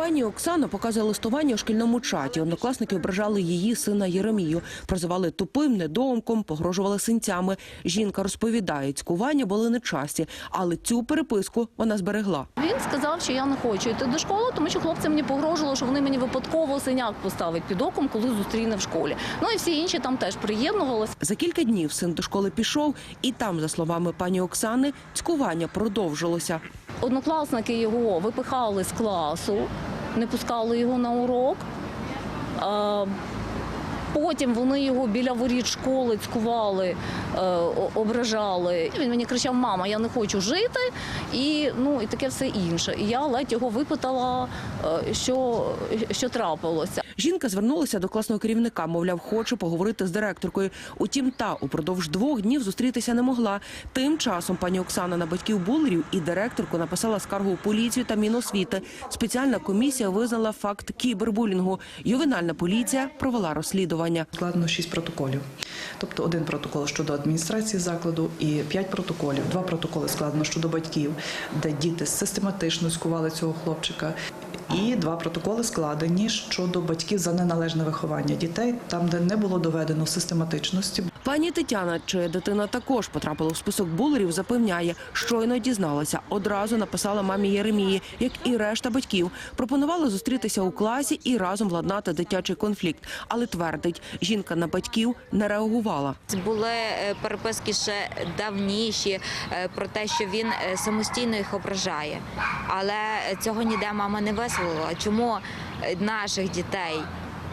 Пані Оксана показує листування у шкільному чаті. Однокласники ображали її сина Єремію, прозивали тупим, недоумком, погрожували синцями. Жінка розповідає, цькування були нечасті, але цю переписку вона зберегла. Він сказав, що я не хочу йти до школи, тому що хлопці мені погрожували, що вони мені випадково синяк поставить під оком, коли зустріне в школі. Ну і всі інші там теж приєднувалися. За кілька днів син до школи пішов, і там, за словами пані Оксани, цькування продовжилося. Однокласники його випихали з класу, не пускали його на урок. Потім вони його біля воріт школи цькували, е, ображали. Він мені кричав: Мама, я не хочу жити, і ну і таке все інше. І я ледь його випитала, е, що, що трапилося. Жінка звернулася до класного керівника, мовляв, хоче поговорити з директоркою. Утім, та упродовж двох днів зустрітися не могла. Тим часом пані Оксана на батьків булерів і директорку написала скаргу у поліцію та Міносвіти. Спеціальна комісія визнала факт кібербулінгу. Ювенальна поліція провела розслідування. Складено шість протоколів. Тобто один протокол щодо адміністрації закладу і п'ять протоколів. Два протоколи складено щодо батьків, де діти систематично скували цього хлопчика. І два протоколи складені щодо батьків за неналежне виховання дітей, там, де не було доведено систематичності. Пані Тетяна, чия дитина також потрапила в список булерів, запевняє, щойно дізналася. Одразу написала мамі Єремії, як і решта батьків. Пропонувала зустрітися у класі і разом владнати дитячий конфлікт. Але твердить, жінка на батьків не реагувала. Були е, переписки ще давніші е, про те, що він е, самостійно їх ображає. Але цього ніде мама не висловила. Чому наших дітей?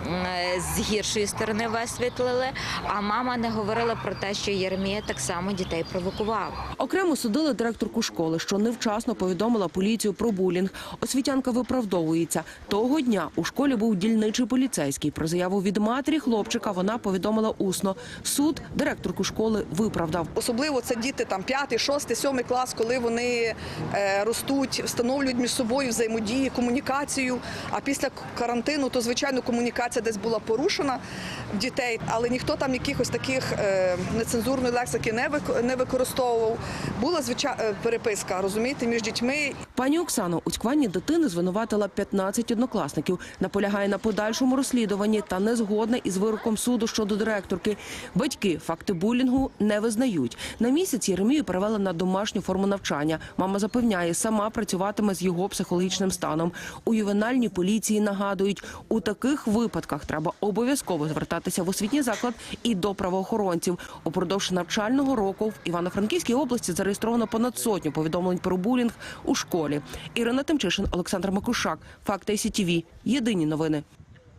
Е, З гіршої сторони висвітлили, а мама не говорила про те, що Єремія так само дітей провокував. Окремо судили директорку школи, що невчасно повідомила поліцію про булінг. Освітянка виправдовується. Того дня у школі був дільничий поліцейський. Про заяву від матері хлопчика вона повідомила усно. Суд директорку школи виправдав. Особливо це діти там 5, 6, 7 клас, коли вони е, ростуть, встановлюють між собою взаємодії, комунікацію. А після карантину, то звичайно комунікація десь була порушена в дітей, але ніхто там якихось таких е, нецензурної лексики не вик- використовував. Була звичайна переписка, розумієте, між дітьми Пані Оксана у цькуванні дитини звинуватила 15 однокласників. Наполягає на подальшому розслідуванні та не згодна із вироком суду щодо директорки. Батьки факти булінгу не визнають. На місяць Єремію перевели на домашню форму навчання. Мама запевняє, сама працюватиме з його психологічним станом. У ювенальній поліції нагадують, у таких випадках треба обов'язково звертатися в освітній заклад і до правоохоронців. Упродовж навчального року в Івано-Франківській області зареєстровано понад сотню повідомлень про булінг у школі. Ірина Тимчишин, Олександр Макушак. Факти СІТІВІ. Єдині новини.